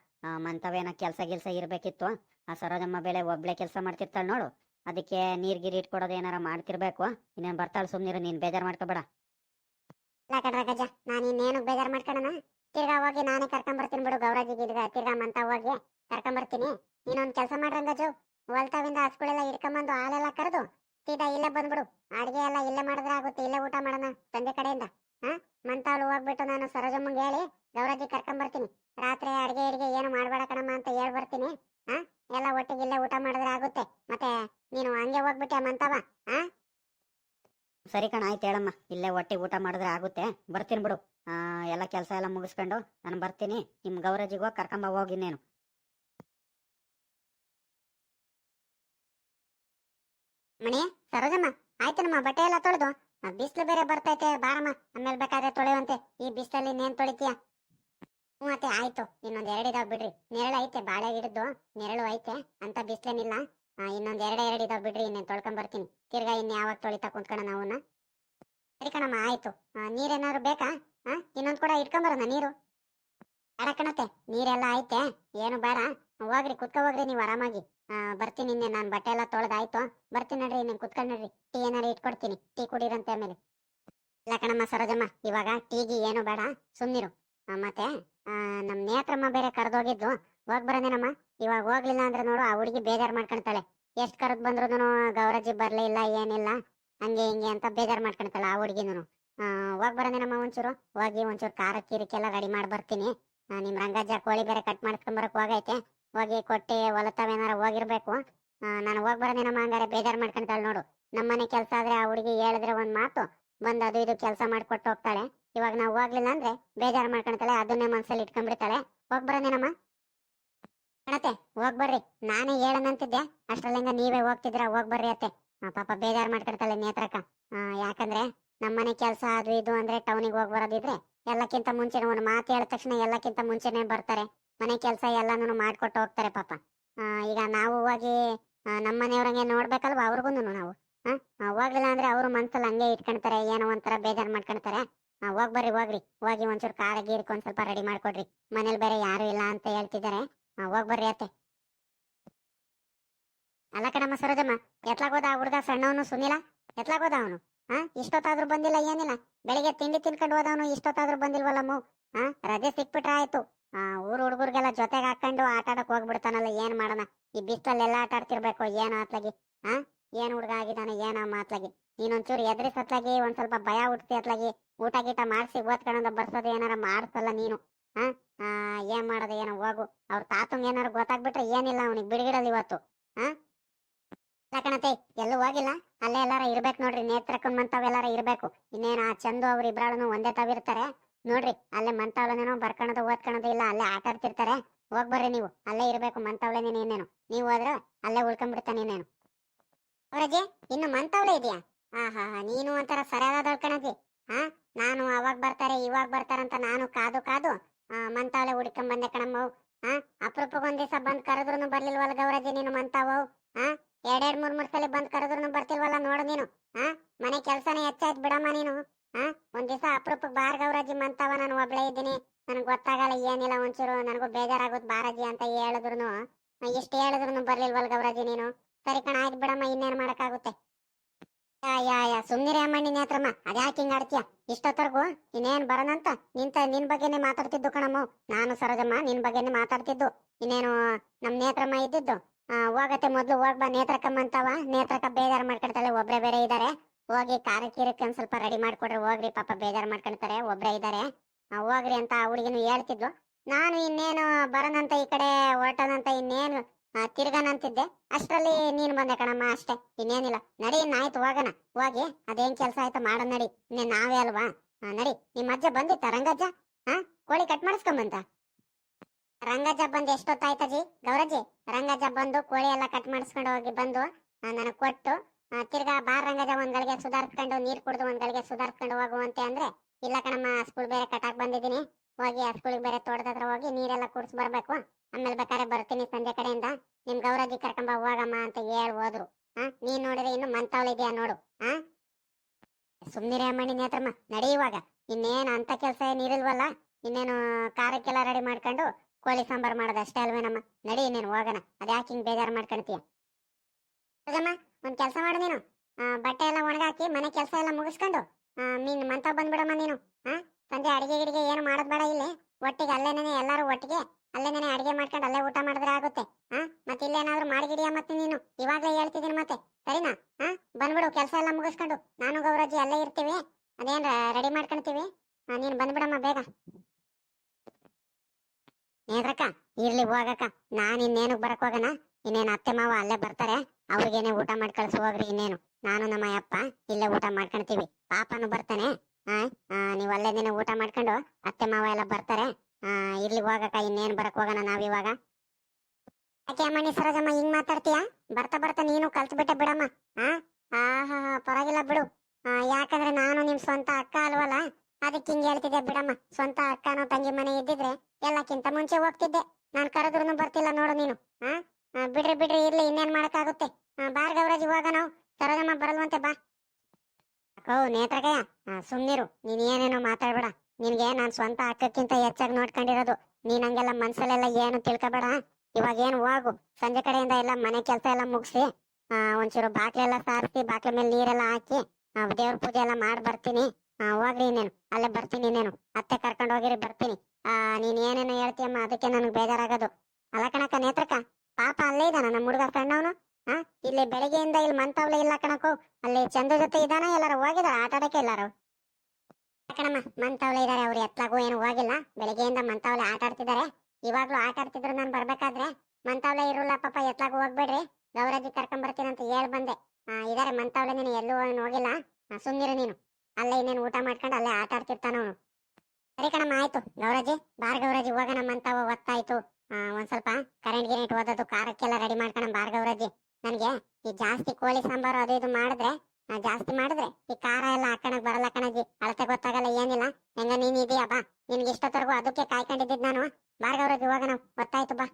Speaker 3: ಮಂತವೇನ ಕೆಲ್ಸ ಗಿಲ್ಸ ಇರ್ಬೇಕಿತ್ತು. ಆ ಸರೋಜಮ್ಮ ಬೆಳೆ ಒಬ್ಳೆ ಕೆಲಸ ಮಾಡ್ತಿರ್ತಾಳ ನೋಡು. ಅದಕ್ಕೆ ನೀರ್ ಗಿರಿ ಇಟ್ಕೊಡೋದು ಏನಾರ ಮಾಡ್ತಿರ್ಬೇಕು, ಇನ್ನೇನ್ ಬರ್ತಾಳ ಸುಮ್ನಿರು, ನೀನ್ ಬೇಜಾರ್ ಮಾಡ್ಕೋಬೇಡ. ಇಲ್ಲ ಕಣ್ರ ಗಜ ನಾನು ಇನ್ನೇನು ಬೇಜಾರ್ ಮಾಡ್ಕೊಳಣ. ತಿರ್ಗಾ ಹೋಗಿ ನಾನೇ ಕರ್ಕೊಂಡ್ ಬರ್ತೀನಿ ಬಿಡು ಗೌರಾಜಿ ಗಿರ್ಗ ತಿರ್ಗಾ ಮಂತ ಹೋಗಿ ಕರ್ಕೊಂಡ್ ಬರ್ತೀನಿ ನೀನೊಂದ್ ಕೆಲಸ ಮಾಡ್ರಂಗಜು ಹೊಲ್ತಾವಿಂದ ಹಸ್ಗಳೆಲ್ಲ ಇಟ್ಕೊಂಬಂದು ಹಾಲೆಲ್ಲ ಕರೆದು, ಸೀದಾ ಇಲ್ಲೇ ಬಂದ್ಬಿಡು. ಅಡ್ಗೆ ಎಲ್ಲ ಇಲ್ಲೇ ಮಾಡಿದ್ರೆ ಆಗುತ್ತೆ, ಇಲ್ಲೇ ಊಟ ಮಾಡೋಣ, ತಂದೆ ಕಡೆಯಿಂದ. ಹಾ? ಮಂತಾವ್ಲು ಹೋಗ್ಬಿಟ್ಟು ನಾನು ಸರೋಜಮ್ಮಂಗೆ ಹೇಳಿ ಗೌರಾಜಿ ಕರ್ಕೊಂಡ್ ಬರ್ತೀನಿ ರಾತ್ರಿ ಅಡಿಗೆ ಅಡಿಗೆ ಏನು ಮಾಡಬೇಡ ಕಣಮ್ಮ ಅಂತ ಹೇಳಿ ಬರ್ತೀನಿ. ಹಾ ಎಲ್ಲ ಒಟ್ಟಿಗೆ ಇಲ್ಲೇ ಊಟ ಮಾಡಿದ್ರೆ ಆಗುತ್ತೆ. ಮತ್ತೆ ನೀನು ಹಂಗೆ ಹೋಗ್ಬಿಟ್ಟೆ ಮಂತವ ಹಾ ಸರಿ ಕಣ ಆಯ್ತು ಹೇಳಮ್ಮ. ಇಲ್ಲೇ ಒಟ್ಟಿ ಊಟ ಮಾಡಿದ್ರೆ ಆಗುತ್ತೆ. ಬರ್ತೀನಿ ಬಿಡು. ಎಲ್ಲ ಕೆಲಸ ಎಲ್ಲ ಮುಗಿಸ್ಕೊಂಡು ನಾನು ಬರ್ತೀನಿ. ನಿಮ್ಮ ಗೌರಜಿಗೆ ಹೋಗಿ ಕರ್ಕೊಂಬ ಹೋಗಿ ನೀನು ಮಣಿ ಸರೋಜಮ್ಮ ಆಯ್ತನಮ್ಮ ಬಟ್ಟೆ ಎಲ್ಲ ತೊಳೆದು. ಬಿಸಿಲು ಬೇರೆ ಬರ್ತೈತೆ ಬಾರಮ್ಮ. ಆಮೇಲೆ ಬೇಕಾದ್ರೆ ತೊಳೆಯುವಂತೆ. ಈ ಬಿಸಿಲಲ್ಲಿ ಇನ್ನೇನು ತೊಳಿತೀಯ? ಹ್ಞೂ ಆಯ್ತು. ಇನ್ನೊಂದ್ ಎರಡು ಇದಾವ್ ಬಿಡ್ರಿ ನೆರಳು ಐತೆ ಬಾಳೆ ಗಿಡದ್ದು ನೆರಳು ಐತೆ. ಅಂತ ಬಿಸ್ಲೇನಿಲ್ಲ. ಇನ್ನೊಂದ್ ಎರಡು ಎರಡು ಇದಾವ್ ಬಿಡ್ರಿ ಇನ್ನೇನ್ ತೊಳ್ಕೊಂಡ್ ಬರ್ತೀನಿ. ತಿರ್ಗಾ ಇನ್ ಯಾವಾಗ ತೊಳಿತಾ ಕುಂತ್ಕೊಣ ನಾವು ಸರಿ ಕಣಮ್ಮ, ಆಯ್ತು. ನೀರೇನಾದ್ರು ಬೇಕಾ? ಹಾ ಇನ್ನೊಂದ್ ಕೂಡ ಇಟ್ಕೊಂಬರೋಣ ನೀರು. ಬೇಡ ಕಣತ್ತೆ, ನೀರೆಲ್ಲ ಐತೆ. ಏನು ಬೇಡ ಹೋಗ್ರಿ, ಕುತ್ಕೊ ಹೋಗ್ರಿ ನೀವು ಆರಾಮಾಗಿ. ಬರ್ತೀನಿ ಇನ್ನೇ ನಾನು ಬಟ್ಟೆ ಎಲ್ಲ ತೊಳೆದಾಯ್ತು. ಬರ್ತೀನಿ ನಡ್ರಿ, ಇನ್ನೇನು ಕುತ್ಕೊಂಡ್ ನಡ್ರಿ. ಟೀ ಏನಾರು ಇಟ್ಕೊಡ್ತೀನಿ. ಟೀ ಕುಡೀರಂತೆ ಆಮೇಲೆ. ಇಲ್ಲ ಕಣಮ್ಮ, ಸರೋಜಮ್ಮ, ಇವಾಗ ಟೀಗಿ ಏನು ಬೇಡ. ಸುಮ್ನಿರು. ಮತ್ತೆ? ಆ, ನಮ್ ನೇತ್ರಮ್ಮ ಬೇರೆ ಕರೆದೋಗಿದ್ದು. ಹೋಗ್ ಬರೋದೇನಮ್ಮ? ಇವಾಗ ಹೋಗ್ಲಿಲ್ಲ ಅಂದ್ರೆ ನೋಡು ಆ ಹುಡುಗಿ ಬೇಜಾರ್ ಮಾಡ್ಕೊಂತಾಳೆ ಎಷ್ಟು ಕರೆದು ಬಂದ್ರು ಗೌರಜ್ಜಿ ಇಲ್ಲ ಏನಿಲ್ಲ. ಹಂಗೆ ಹಿಂಗೆ ಅಂತ ಬೇಜಾರ್ ಮಾಡ್ಕೊಳ್ತಾಳೆ ಆ ಹುಡುಗಿನೂ ಹೋಗ್ ಬರೋದೇನಮ್ಮ ಒಂಚೂರು? ಹೋಗಿ ಒಂಚೂರು ಖಾರ ಕಿರಿಕೆಲ್ಲ ರೆಡಿ ಮಾಡಿ ಬರ್ತೀನಿ. ನಿಮ್ಮ ನಿಮ್ ರಂಗಜ್ಜ ಕೋಳಿ ಬೇರೆ ಕಟ್ ಮಾಡ್ಕೊಂಡ್ ಬರಕ್ ಹೋಗೈತೆ. ಹೋಗಿ ಕೊಟ್ಟಿ ಹೊಲತಾವೇನಾರ ಹೋಗಿರ್ಬೇಕು. ನಾನು ಹೋಗ್ ಬರೋದೇನಮ್ಮ ಹಂಗಾರೆ ಬೇಜಾರ್ ಮಾಡ್ಕೊಳ್ತಾಳೆ ನೋಡು. ನಮ್ಮನೆ ಕೆಲಸ ಆದ್ರೆ ಆ ಹುಡುಗಿ ಹೇಳಿದ್ರೆ ಒಂದ್ ಮಾತು. ಬಂದು ಅದು ಇದು ಕೆಲಸ ಮಾಡ್ಕೊಟ್ಟು ಹೋಗ್ತಾಳೆ. ಇವಾಗ ನಾವು ಹೋಗ್ಲಿಲ್ಲ ಅಂದ್ರೆ ಬೇಜಾರ್ ಮಾಡ್ಕೊಂತಾಳೆ ಅದನ್ನೇ ಮನ್ಸಲ್ಲಿ ಇಟ್ಕೊಂಡ್ಬಿಡ್ತಾಳೆ. ಹೋಗ್ ಬರೋದೇನಮ್ಮ ಕಣತೆ ಹೋಗ್ ಬರ್ರಿ. ನಾನೇ ಹೇಳನಂತಿದ್ದೆ ಅಷ್ಟರಲ್ಲಿಂದ ನೀವೇ ಹೋಗ್ತಿದ್ರ ಹೋಗ್ ಬರ್ರಿ ಅತ್ತೆ. ಪಾಪ ಬೇಜಾರ್ ಮಾಡ್ಕೊಳ್ತಾಳೆ ನೇತ್ರಕ್ಕ ಯಾಕಂದ್ರೆ ನಮ್ಮನೆ ಕೆಲಸ ಅದು ಇದು ಅಂದ್ರೆ ಟೌನಿಗೆ ಹೋಗ್ ಬರೋದಿದ್ರೆ ಎಲ್ಲಕ್ಕಿಂತ ಮುಂಚೆನೆ ಒಂದು ಮಾತು ಹೇಳಿದ ತಕ್ಷಣ ಎಲ್ಲಕ್ಕಿಂತ ಮುಂಚೆನೆ ಬರ್ತಾರೆ. ಮನೆ ಕೆಲಸ ಎಲ್ಲಾನು ಮಾಡ್ಕೊಟ್ಟು ಹೋಗ್ತಾರೆ ಪಾಪ. ಈಗ ನಾವು ಹೋಗಿ ನಮ್ಮನೆಯವ್ರಂಗೆ ನಮ್ಮ ಮನೆಯವ್ರಂಗೆ ನೋಡ್ಬೇಕಲ್ವಾ ಅವ್ರಿಗೂ ನಾವು ಹೋಗ್ಲಿಲ್ಲ ಅಂದ್ರೆ ಅವ್ರು ಮನ್ಸಲ್ಲಿ ಹಂಗೆ ಇಟ್ಕೊಂತಾರೆ ಏನೋ ಒಂಥರ ಬೇಜಾರ್ ಮಾಡ್ಕೊಂತಾರೆ ಆ, ಹೋಗ್ ಬರ್ರಿ ಹೋಗ್ರಿ. ಹೋಗಿ ಒಂಚೂರು ಖಾರ ಗೀರಕ್ಕೆ ಒಂದ್ ಸ್ವಲ್ಪ ರೆಡಿ ಮಾಡ್ಕೊಡ್ರಿ. ಮನೇಲಿ ಬೇರೆ ಯಾರು ಇಲ್ಲ ಅಂತ ಹೇಳ್ತಿದ್ದಾರೆ. ಹಾ ಹೋಗ್ ಬರ್ರಿ ಅತ್ತೆ. ಅಲ್ಲ ಕಣಮ್ಮ ಸರೋಜಮ್ಮ ಎತ್ಲಾಗೋದ ಹೋದ ಹುಡ್ಗ ಸಣ್ಣವನು ಸುನಿಲ? ಎತ್ಲಾಗೋದ ಅವನು? ಹಾ ಇಷ್ಟೊತ್ತಾದ್ರೂ ಬಂದಿಲ್ಲ ಏನಿಲ್ಲ. ಬೆಳಿಗ್ಗೆ ತಿಂಡಿ ತಿನ್ಕೊಂಡು ಹೋದವನು ಇಷ್ಟೊತ್ತಾದ್ರೂ ಬಂದಿಲ್ವಲ್ಲಮ್ಮ? ಹಾ ರಜೆ ಸಿಕ್ಬಿಟ್ರೆ ಆಯ್ತು. ಊರ್ ಹುಡುಗರಿಗೆಲ್ಲ ಜೊತೆಗೆ ಹಾಕೊಂಡು ಆಟ ಆಡಕ್ ಹೋಗ್ಬಿಡ್ತಾನಲ್ಲ ಏನ್ ಮಾಡೋಣ? ಈ ಬಿಸ್ಲಲ್ಲೆಲ್ಲ ಆಟ ಆಡ್ತಿರ್ಬೇಕು ಏನೋ ಅತ್ಲಾಗಿ? ಹಾ ಏನ್ ಹುಡ್ಗ ಆಗಿದಾನೆ ಏನೋ ಮಾತ್ಲಾಗಿ? ನೀನೊಂಚೂರು ಎದ್ರಿ ಸತ್ಲಾಗಿ, ಒಂದ್ ಸ್ವಲ್ಪ ಭಯ ಹುಟ್ತಿ ಅತ್ಲಾಗಿ, ಊಟ ಗೀಟ ಮಾಡಿಸಿ ಓದ್ಕೊಂಡ ಬರ್ಸೋದು ಏನಾರ ಮಾಡ್ಸಲ್ಲ ನೀನು. ಹಾ ಏನ್ ಮಾಡೋದು ಏನೋ ಹೋಗು. ಅವ್ರ ತಾತಂಗ್ ಏನಾರು ಗೊತ್ತಾಗ್ಬಿಟ್ರೆ ಏನಿಲ್ಲ ಅವನಿಗೆ ಬಿಡ್ಗಿಡಲ್ಲ ಇವತ್ತು. ಹಾ ಕಣತೆ ಎಲ್ಲೂ ಹೋಗಿಲ್ಲ. ಅಲ್ಲೇ ಎಲ್ಲಾರ ಇರ್ಬೇಕು ನೋಡ್ರಿ, ನೇತ್ರಕ್ಕನ್ ಮಂತಾವ್ ಎಲ್ಲಾರ ಇರ್ಬೇಕು. ಇನ್ನೇನು ಆ ಚಂದು ಅವ್ರ ಇಬ್ರಾಳನು ಒಂದೇ ತಾವಿರ್ತಾರೆ ನೋಡ್ರಿ, ಅಲ್ಲೇ ಮಂತಾವಳನೇನೋ ಬರ್ಕಣದು ಓದ್ಕಣದು ಇಲ್ಲ, ಅಲ್ಲೇ ಆಟ ಆಡ್ತಿರ್ತಾರೆ. ಹೋಗ್ ಬರ್ರಿ ನೀವು, ಅಲ್ಲೇ ಇರ್ಬೇಕು ಮಂತಾವಳೆ ಇನ್ನೇನು. ನೀವು ಹೋದ್ರೆ ಅಲ್ಲೇ ಉಳ್ಕೊಂಡ್ಬಿಡ್ತಾನೆ ಇನ್ನೇನು ಅವರಜ್ಜಿ ಇನ್ನು ಮಂತಾವಳೆ ಇದೆಯಾ? ಹಾ ನೀನು ಒಂಥರ ಸರಿಯಾದ ಕಣಜಿ ಹಾ, ನಾನು ಅವಾಗ ಬರ್ತಾರೆ, ಇವಾಗ ಬರ್ತಾರಂತ ನಾನು ಕಾದು ಕಾದು ಮಂತಾವಳೆ ಹುಡ್ಕೊಂಡ್ ಬಂದೆ ಕಣಮ್ಮ ಹಾ, ಅಪರೂಪಕ್ಕೆ ಒಂದ್ ದಿವಸ ಬಂದ್ ಕರೆದ್ರು ಬರ್ಲಿಲ್ವಲ್ಲ ಗೌರಜಿ ನೀನು ಮಂತಾವು ಹಾ, ಎರಡೆರಡ್, ಮೂರ್ ಮೂರ್ ಸಲ ಬಂದ್ ಕರೆದ್ರು ಬರ್ತಿಲ್ವಲ್ಲ ನೋಡು ನೀನು. ಹಾ, ಮನೆ ಕೆಲ್ಸನೇ ಹೆಚ್ಚಾಯ್ತು ಬಿಡಮ್ಮ ನೀನು. ಹಾ, ಒಂದ್ ದಿವಸ ಅಪರೂಪಕ್ಕೆ ಬಾರ್ ಗೌರಜಿ ಮಂತಾವ ನಾನು ಒಬ್ಳೆ ಇದ್ದೀನಿ. ನನಗೆ ಗೊತ್ತಾಗಲ್ಲ ಏನಿಲ್ಲ ಒಂಚೂರು, ನನಗೂ ಬೇಜಾರಾಗುತ್ತೆ ಬಾರಾಜಿ ಅಂತ ಹೇಳಿದ್ರು ಎಷ್ಟು ಹೇಳಿದ್ರು ಬರ್ಲಿಲ್ವಲ್ಲ ಗೌರಜಿ ನೀನು. ಸರಿ ಕಣ, ಆಯ್ತು ಬಿಡಮ್ಮ, ಇನ್ನೇನು ಮಾಡಕ್ಕಾಗುತ್ತೆ? ಯಾ ಯಾ ಯಾ, ಸುಮ್ನಿರಿ ಅಮ್ಮಣ್ಣಿ ನೇತ್ರಮ್ಮ ಅದ್ಯಾಕೆ ಹಿಂಗ್ ಆಡ್ತೀಯ? ಇಷ್ಟೊತ್ತರ್ಗು ಇನ್ನೇನ್ ಬರೋಣಂತ ನಿಂತ, ನಿನ್ ಬಗ್ಗೆನೇ ಮಾತಾಡ್ತಿದ್ದು ಕಣಮ್ಮ. ನಾನು ಸರೋಜಮ್ಮ, ನಿನ್ ಬಗ್ಗೆನೆ ಮಾತಾಡ್ತಿದ್ದು. ಇನ್ನೇನು ನಮ್ ನೇತ್ರಮ್ಮ ಇದ್ದಿದ್ದು. ಹೋಗತ್ತೆ ಮೊದ್ಲು, ಹೋಗ್ ನೇತ್ರಕಮ್ಮ ಅಂತವ. ನೇತ್ರಕ ಬೇಜಾರ್ ಮಾಡ್ಕೊಳ್ತಾಳೆ, ಒಬ್ರೇ ಬೇರೆ ಇದಾರೆ. ಹೋಗಿ ಖಾರ ಒಂದ್ ಸ್ವಲ್ಪ ರೆಡಿ ಮಾಡ್ಕೊಡ್ರಿ, ಹೋಗ್ರಿ ಪಾಪ ಬೇಜಾರ್ ಮಾಡ್ಕೊಳ್ತಾರೆ, ಒಬ್ರೇ ಇದಾರೆ. ಹೋಗ್ರಿ ಅಂತ ಹುಡುಗಿನು ಹೇಳ್ತಿದ್ಲು. ನಾನು ಇನ್ನೇನು ಬರೋಣಂತ ಈ ಕಡೆ, ಹೊರಟನಂತ ಇನ್ನೇನು ಆ, ತಿರ್ಗನಂತಿದ್ದೆ ಅಷ್ಟರಲ್ಲಿ ನೀನ್ ಬಂದೆ ಕಣಮ್ಮ ಅಷ್ಟೇ. ಇನ್ನೇನಿಲ್ಲ. ನಡಿ ಇನ್ನಾಯ್ತು ಹೋಗೋಣ. ಹೋಗಿ ಅದೇನ್ ಕೆಲ್ಸ ಆಯ್ತು ಮಾಡೋಣ ನಡಿ. ನಾವೇ ಅಲ್ವಾ? ನಡಿ. ನಿಮ್ಮ ಅಜ್ಜ ಬಂದಿತ್ತ? ರಂಗಜ್ಜ? ಹಾ ಕೋಳಿ ಕಟ್ ಮಾಡಿಸ್ಕೊಂಬಂತ? ರಂಗಜ್ಜ ಬಂದು ಎಷ್ಟೊತ್ತಾಯ್ತಜಿ? ಗೌರಜ್ಜಿ ರಂಗಜ್ಜ ಬಂದು ಕೋಳಿ ಎಲ್ಲ ಕಟ್ ಮಾಡಿಸ್ಕೊಂಡು ಹೋಗಿ ಬಂದು ನನಗೆ ಕೊಟ್ಟು ತಿರ್ಗಾ ಬಾರ್ ರಂಗಜ್ಜ ಒಂದ್ ಗಳಿಗೆ ಸುಧಾರಿಸ್ಕೊಂಡು ನೀರ್ ಕುಡ್ದು ಒಂದ್ ಗಳಿಗೆ ಸುಧಾರಿಸ್ಕೊಂಡು ಹೋಗುವಂತೆ ಅಂದ್ರೆ ಇಲ್ಲ ಕಣಮ್ಮ ಸ್ಕೂಲ್ ಬೇರೆ ಕಟ್ಟಾಕ್ ಬಂದಿದ್ದೀನಿ. ಹೋಗಿ ಸ್ಕೂಲಿಗೆ ಬೇರೆ ತೋಟದ ಹತ್ರ ಹೋಗಿ ನೀರೆಲ್ಲ ಕುಡ್ಸಿ ಬರಬೇಕು. ಆಮೇಲೆ ಬೇಕಾದ್ರೆ ಬರ್ತೀನಿ ಸಂಜೆ ಕಡೆಯಿಂದ. ನಿಮ್ ಗೌರಜಿ ಕರ್ಕೊಂಬ ಹೋಗಮ್ಮ ಅಂತ ಹೇಳ್ ಹೋದ್ರು. ಹಾ ನೀನ್ ನೋಡಿದ್ರೆ ಇನ್ನು ಮಂತಾವಳ ಇದೆಯಾ ನೋಡು. ಹಾ ಸುಮ್ನಿರ ಅಮ್ಮಣ್ಣಿ ನೇತ್ರಮ್ಮ ನಡಿ ಇವಾಗ. ಇನ್ನೇನು ಅಂತ ಕೆಲಸ ಏನಿರಲ್ವಲ್ಲ ಇನ್ನೇನು ಖಾರಕ್ಕೆಲ್ಲ ರೆಡಿ ಮಾಡ್ಕೊಂಡು ಕೋಳಿ ಸಾಂಬಾರ್ ಮಾಡೋದು ಅಷ್ಟೇ ಅಲ್ವೇನಮ್ಮ? ನಡಿ ಇನ್ನೇನು ಹೋಗೋಣ. ಅದ್ಯಾಕೆ ಹಿಂಗ್ ಬೇಜಾರು ಮಾಡ್ಕೊಳ್ತೀಯ? ರಾಜಮ್ಮ ಒಂದ್ ಕೆಲಸ ಮಾಡು ನೀನು. ಬಟ್ಟೆ ಎಲ್ಲ ಒಣಗಾಕಿ ಮನೆ ಕೆಲಸ ಎಲ್ಲ ಮುಗಿಸ್ಕೊಂಡು ನೀನ್ ಮಂತ ಬಂದ್ಬಿಡಮ್ಮ ನೀನು. ಹಾ ಸಂಜೆ ಅಡಿಗೆ ಗಿಡಿಗೆ ಏನು ಮಾಡೋದ್ ಬೇಡ ಇಲ್ಲಿ. ಒಟ್ಟಿಗೆ ಅಲ್ಲೇನೇ ಎಲ್ಲಾರು ಒಟ್ಟಿಗೆ. ಅಲ್ಲೇನೇ ಅಡಿಗೆ ಮಾಡ್ಕೊಂಡು ಅಲ್ಲೇ ಊಟ ಮಾಡಿದ್ರೆ ಆಗುತ್ತೆ. ಹಾ ಮತ್ತೆ ಇಲ್ಲೇನಾದ್ರೂ ಮಾಡಿಗಿಡಿಯ ಮತ್ತೆ ನೀನು. ಇವಾಗ್ಲೇ ಹೇಳ್ತಿದ್ದೀನಿ ಮತ್ತೆ. ಸರಿನಾ? ಹಾ ಬಂದ್ಬಿಡು, ಕೆಲಸ ಎಲ್ಲ ಮುಗಿಸ್ಕೊಂಡು. ನಾನು ಗೌರಜ್ಜಿ ಅಲ್ಲೇ ಇರ್ತೀವಿ. ಅದೇನ್ ರೆಡಿ ಮಾಡ್ಕೊಂತೀವಿ? ನೀನು ನೀನ್ ಬಂದ್ಬಿಡಮ್ಮ ಬೇಗ. ಏನ್ರಕ್ಕ, ಇರ್ಲಿ ಹೋಗಕ್ಕ. ನಾನು ಇನ್ನೇನು ಬರಕ್ ಹೋಗಣ? ಇನ್ನೇನು ಅತ್ತೆ ಮಾವ ಅಲ್ಲೇ ಬರ್ತಾರೆ? ಅವ್ರಿಗೇನೆ ಊಟ ಮಾಡಿ ಕಳ್ಸಿ ಹೋಗ್ರಿ ಇನ್ನೇನು. ನಾನು ನಮ್ಮ ಅಪ್ಪ ಇಲ್ಲೇ ಊಟ ಮಾಡ್ಕೊಂತೀವಿ ಪಾಪನು ಬರ್ತಾನೆ. ಆ ಅಲ್ಲೇ ದಿನ ಊಟ ಮಾಡ್ಕೊಂಡು ಅತ್ತೆ, ಮಾವ ಎಲ್ಲ ಬರ್ತಾರೆ. ಇಲ್ಲಿ ಹೋಗಕ್ಕ, ಇನ್ನೇನು ಬರಕ್ ಹೋಗೋಣ ನಾವಿವಾಗ ಯಾಕೆ ನೀ ಸರೋಜಮ್ಮ, ಹಿಂಗ್ ಮಾತಾಡ್ತೀಯ? ಬರ್ತಾ ಬರ್ತಾ ನೀನು ಕಲ್ತ್ಬಿಟ್ಟೆ ಬಿಡಮ್ಮ. ಪರವಾಗಿಲ್ಲ ಬಿಡು. ಯಾಕಂದ್ರೆ ನಾನು ನಿಮ್ ಸ್ವಂತ ಅಕ್ಕ ಅಲ್ವಲ್ಲ? ಅದಕ್ಕೆ ಹಿಂಗ್ ಹೇಳ್ತಿದ್ದೆ ಬಿಡಮ್ಮ. ಸ್ವಂತ ಅಕ್ಕನೋ ತಂಗಿ ಮನೆ ಇದ್ದಿದ್ರೆ ಎಲ್ಲಕ್ಕಿಂತ ಮುಂಚೆ ಹೋಗ್ತಿದ್ದೆ. ನಾನ್ ಕರೆದ್ರೂ ಬರ್ತಿಲ್ಲ ನೋಡು ನೀನು. ಹಾ ಬಿಡ್ರಿ ಬಿಡ್ರಿ, ಇರ್ಲಿ, ಇನ್ನೇನ್ ಮಾಡಕ್ಕಾಗುತ್ತೆ? ಬಾರ್ ಗೌರಾಜ್, ಇವಾಗ ನಾವು ಸರೋಜಮ್ಮ ಬರಲ್ವಂತೆ, ಬಾ. ಓ ನೇತ್ರಕಯ್ಯ ಸುಮ್ನಿರು, ನೀನ್ ಏನೇನೋ ಮಾತಾಡ್ಬೇಡ. ನಿನ್ಗೆ ನಾನ್ ಸ್ವಂತ ಅಕ್ಕಕ್ಕಿಂತ ಹೆಚ್ಚಾಗಿ ನೋಡ್ಕೊಂಡಿರೋದು. ನೀನ್ ಹಂಗೆಲ್ಲ ಮನ್ಸಲ್ಲೆಲ್ಲ ಏನು ತಿಳ್ಕೊಬೇಡ ಇವಾಗ ಏನು ಹೋಗು? ಸಂಜೆ ಕಡೆಯಿಂದ ಎಲ್ಲ ಮನೆ ಕೆಲಸ ಎಲ್ಲ ಮುಗಿಸಿ ಒಂಚೂರು ಬಾಕ್ಲೆಲ್ಲ ಸಾರಿಸಿ, ಬಾಕ್ಲ ಮೇಲೆ ನೀರೆಲ್ಲ ಹಾಕಿ ದೇವ್ರ ಪೂಜೆ ಎಲ್ಲ ಮಾಡಿ ಬರ್ತೀನಿ. ಹೋಗ್ರಿ ಇನ್ನೇನು, ಅಲ್ಲೇ ಬರ್ತೀನಿ ಇನ್ನೇನು. ಅತ್ತೆ ಕರ್ಕೊಂಡು ಹೋಗಿರಿ, ಬರ್ತೀನಿ. ನೀನ್ ಏನೇನೋ ಹೇಳ್ತೀಯಮ್ಮ, ಅದಕ್ಕೆ ನನಗೆ ಬೇಜಾರಾಗೋದು. ಅಲ್ಲ ಕಣಕ್ಕ, ನೇತ್ರಕ್ಕ? ಪಾಪ ಅಲ್ಲೇ ಇದಾನ ನಮ್ಮ ಹುಡುಗ ಅವನು. ಹಾ, ಇಲ್ಲಿ ಬೆಳಿಗ್ಗೆಯಿಂದ ಇಲ್ಲಿ ಮಂತವ್ಲೆ ಇಲ್ಲ ಕಣಕೋ ಅಲ್ಲಿ ಚಂದ ಜೊತೆ ಇದ್ದಾನ, ಎಲ್ಲಾರು ಹೋಗಿದಾರ, ಆಟ ಆಡಕ್ಕೆ ಎಲ್ಲಾರು? ಕಣಮ್ಮ, ಮಂತವ್ಲೆ ಇದಾರೆ ಅವ್ರು ಎತ್ತಲಾಗೂ ಏನು ಹೋಗಿಲ್ಲ. ಬೆಳಿಗ್ಗೆಯಿಂದ ಮಂತವ್ಲೆ ಆಟ ಆಡ್ತಿದ್ದಾರೆ ಇವಾಗ್ಲೂ ಆಟ ಆಡ್ತಿದ್ರು ನಾನು ಬರ್ಬೇಕಾದ್ರೆ. ಮಂತವ್ಲೆ ಇರುಲ್ಲ ಪಾಪ ಎತ್ತಲಾಗೂ ಹೋಗ್ಬೇಡ್ರಿ. ಗೌರಾಜಿ ಕರ್ಕೊಂಡ್ ಬರ್ತೀನಿ ಅಂತ ಹೇಳಿ ಬಂದೆ. ಆ, ಇದಾರೆ ಮಂತವ್ಲೆ, ನೀನು ಎಲ್ಲೂ ಹೋಗಿಲ್ಲ. ಸುಮ್ನಿರು ನೀನು. ಅಲ್ಲೇ ಇನ್ನೇನು ಊಟ ಮಾಡ್ಕೊಂಡು ಅಲ್ಲೇ ಆಟ ಆಡ್ತಿರ್ತಾನ ಅವನು. ಸರಿ ಕಣಮ್ಮ, ಆಯ್ತು. ಗೌರಾಜಿ ಬಾರ್ ಗೌರಾಜಿ ಹೋಗೋಣ ಮಂತವ ಒತ್ತಾಯ್ತು ಒಂದ್ ಸ್ವಲ್ಪ ಕರೆಂಟ್ ಗಿರೆಂಟ್ ಓದೋದು, ಖಾರಕ್ಕೆಲ್ಲ ರೆಡಿ ಮಾಡ್ಕೊಣ ಭಾರ್ಗವ್ರಜ್ಜಿ ನನಗೆ ಈ ಜಾಸ್ತಿ ಕೋಳಿ ಸಾಂಬಾರು ಅದು ಇದು ಮಾಡಿದ್ರೆ ಜಾಸ್ತಿ ಮಾಡಿದ್ರೆ ಈ ಖಾರ ಎಲ್ಲ ಹಾಕಣಕ್ ಬರಲ್ಲ ಕಣಜ್ಜಿ. ಅಳತೆ ಗೊತ್ತಾಗಲ್ಲ, ಏನಿಲ್ಲ. ಹೆಂಗ ನೀನ್ ಇದೀಯ ಬಾ. ನಿನ್ಗೆ ಇಷ್ಟೊತ್ತರೆಗೂ ಅದಕ್ಕೆ ಕಾಯ್ಕೊಂಡಿದ್ದಿದ್ ನಾನು. ಭಾರ್ಗವ್ರಜ್ಜಿ ಇವಾಗ ನಾವು. ಗೊತ್ತಾಯ್ತು ಬಾ.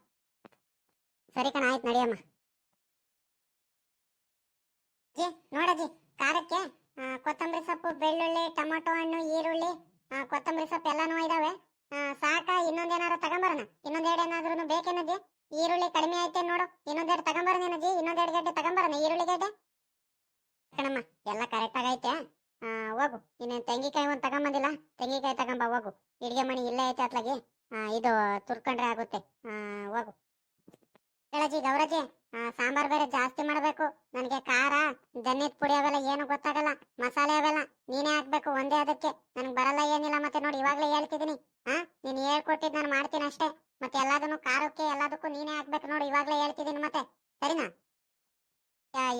Speaker 3: ಸರಿ ಕಣ, ಆಯ್ತು ನಡಿಯಮ್ಮ ಜಿ ನೋಡಜ್ಜಿ ಖಾರಕ್ಕೆ ಆ, ಕೊತ್ತಂಬರಿ ಸೊಪ್ಪು ಬೆಳ್ಳುಳ್ಳಿ ಟೊಮೊಟೊ ಹಣ್ಣು ಈರುಳ್ಳಿ ಆ, ಕೊತ್ತಂಬರಿ ಸೊಪ್ಪು ಎಲ್ಲಾನು ಇದಾವೆ ಆ, ಸಾಕ ಇನ್ನೊಂದೇನಾರು ತಗೊಂಬರೋಣ ಇನ್ನೊಂದೆರಡು ಏನಾದ್ರೂ ಬೇಕೇನಜ್ಜಿ ಈರುಳ್ಳಿ ಕಡಿಮೆ ಐತೆ ನೋಡು ಇನ್ನೊಂದೆರಡು ತಗೊಂಬರೋನೇನಜ್ಜಿ ಇನ್ನೊಂದೆರಡು ಗಡ್ಡೆ ತಗೊಂಬರೋಣ ಈರುಳ್ಳಿ ಗಡ್ಡೆ ಕಣಮ್ಮ ಎಲ್ಲ ಕರೆಕ್ಟ್ ಆಗೈತೆ ಆ, ಹೋಗು ಇನ್ನೇನು ತೆಂಗಿಕಾಯಿ ಒಂದು ತಗೊಂಬಂದಿಲ್ಲ ತೆಂಗಿಕಾಯಿ ತಗೊಂಬ ಹೋಗು ಇಡ್ಗೆ ಮಣಿ ಇಲ್ಲೇ ಐತೆ ಅತ್ಲಾಗಿ ಆ, ಇದು ತುರ್ಕೊಂಡ್ರೆ ಆಗುತ್ತೆ ಆ, ಹೋಗು ಹೇಳಜ್ಜಿ ಗೌರಜ್ಜಿ ಆ, ಸಾಂಬಾರ್ ಬೇರೆ ಜಾಸ್ತಿ ಮಾಡಬೇಕು ನನಗೆ ಖಾರ ಧನ್ಯದ ಪುಡಿ ಅವೆಲ್ಲ ಏನು ಗೊತ್ತಾಗಲ್ಲ ಮಸಾಲೆ ಅವೆಲ್ಲ ನೀನೇ ಹಾಕ್ಬೇಕು ಒಂದೇ ಅದಕ್ಕೆ ನನಗೆ ಬರಲ್ಲ ಏನಿಲ್ಲ ಮತ್ತೆ ನೋಡಿ ಇವಾಗಲೇ ಹೇಳ್ತಿದ್ದೀನಿ. ಹಾ ನೀನ್ ಹೇಳ್ಕೊಟ್ಟಿದ್ ನಾನು ಮಾಡ್ತೀನಿ ಅಷ್ಟೇ. ಮತ್ತೆ ಎಲ್ಲದನ್ನು ಖಾರಕ್ಕೆ ಎಲ್ಲದಕ್ಕೂ ನೀನೇ ಹಾಕ್ಬೇಕು ನೋಡಿ, ಇವಾಗ್ಲೇ ಹೇಳ್ತಿದ್ದೀನಿ ಮತ್ತೆ. ಸರಿನಾ?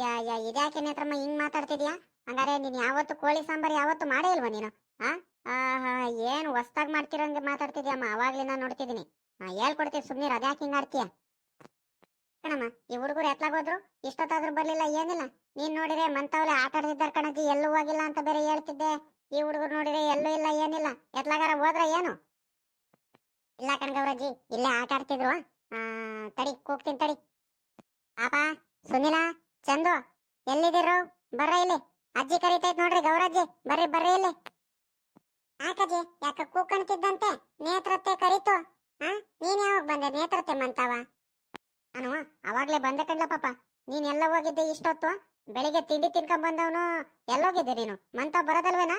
Speaker 3: ಯಾ ಇದ್ಯಾಕೆ ನೇತ್ರಮ್ಮ ಹಿಂಗ್ ಮಾತಾಡ್ತಿದ್ಯಾ? ಹಂಗಾರೆ ನೀನ್ ಯಾವತ್ತು ಕೋಳಿ ಸಾಂಬಾರ್ ಯಾವತ್ತು ಮಾಡೇ ಇಲ್ವಾ ನೀನು? ಹಾ ಆಹಾ ಏನು ಹೊಸ್ದಾಗ್ ಮಾಡ್ತಿರೋಂಗೆ ಮಾತಾಡ್ತಿದ್ಯಮ್ಮ, ಅವಾಗ್ಲಿಂದ ನೋಡ್ತಿದ್ದೀನಿ. ಹಾ ಹೇಳ್ಕೊಡ್ತೀವಿ ಸುಮ್ನೀರ್, ಅದ್ಯಾಕೆ ಹಿಂಗ್ ಆಡ್ತೀಯ ಕಣಮ್ಮ, ಈ ಹುಡುಗರು ಎತ್ಲಾಗೋದ್ರು, ಇಷ್ಟೊತ್ತಾದ್ರೂ ಬರ್ಲಿಲ್ಲ, ಏನಿಲ್ಲ. ನೀನ್ ನೋಡಿದ್ರೆ ಮಂತವ್ಲೆ ಆಟ ಆಡ್ತಿದ್ದಾರೆ ಎಲ್ಲೂ ಹೋಗಿಲ್ಲ ಅಂತ ಬೇರೆ ಹೇಳ್ತಿದ್ದೆ. ಈ ಹುಡುಗರು ನೋಡಿದ್ರೆ ಎಲ್ಲೂ ಇಲ್ಲ, ಏನಿಲ್ಲ. ಎತ್ಲಾಗಾರ ಹೋದ್ರ ಏನು? ಇಲ್ಲ ಕಣಗವ್ರಜ್ಜಿ ಇಲ್ಲೇ ಆಟ ಆಡ್ತಿದ್ರು. ತಡಿ, ಕೂಗ್ತೀನಿ ತಡಿ. ಪಾಪ ಸುನಿಲ, ಚಂದು, ಎಲ್ಲಿದ್ದೀರು? ಬರ್ರ ಇಲ್ಲಿ. ಅಜ್ಜಿ ಕರಿತೈತ್ ನೋಡ್ರಿ ಗೌರಜ್ಜಿ. ಬರ್ರಿ ಬರ್ರಿ ಇಲ್ಲಿ. ಯಾಕಜ್ಜಿ? ಯಾಕ ಕೂಕಣ್ತಿದ್ದಂತೆ? ನೇತ್ರತೆ ಕರೀತು. ಹಾ ನೀನ್ ಯಾವಾಗ ಬಂದೆ? ನೇತ್ರತೆ ಮಂತಾವ. ನಾನು ಅವಾಗ್ಲೇ ಬಂದೆ ಕಣ್ಲ ಪಾಪ. ನೀನ್ ಎಲ್ಲ ಹೋಗಿದ್ದೆ ಇಷ್ಟೊತ್ತು? ಬೆಳಿಗ್ಗೆ ತಿಂಡಿ ತಿನ್ಕೊಂಡ್ ಬಂದವನು ಎಲ್ಲೋಗಿದ್ದೆ ನೀನು. ಮಂತ ಬರೋದಲ್ವೇನಾ?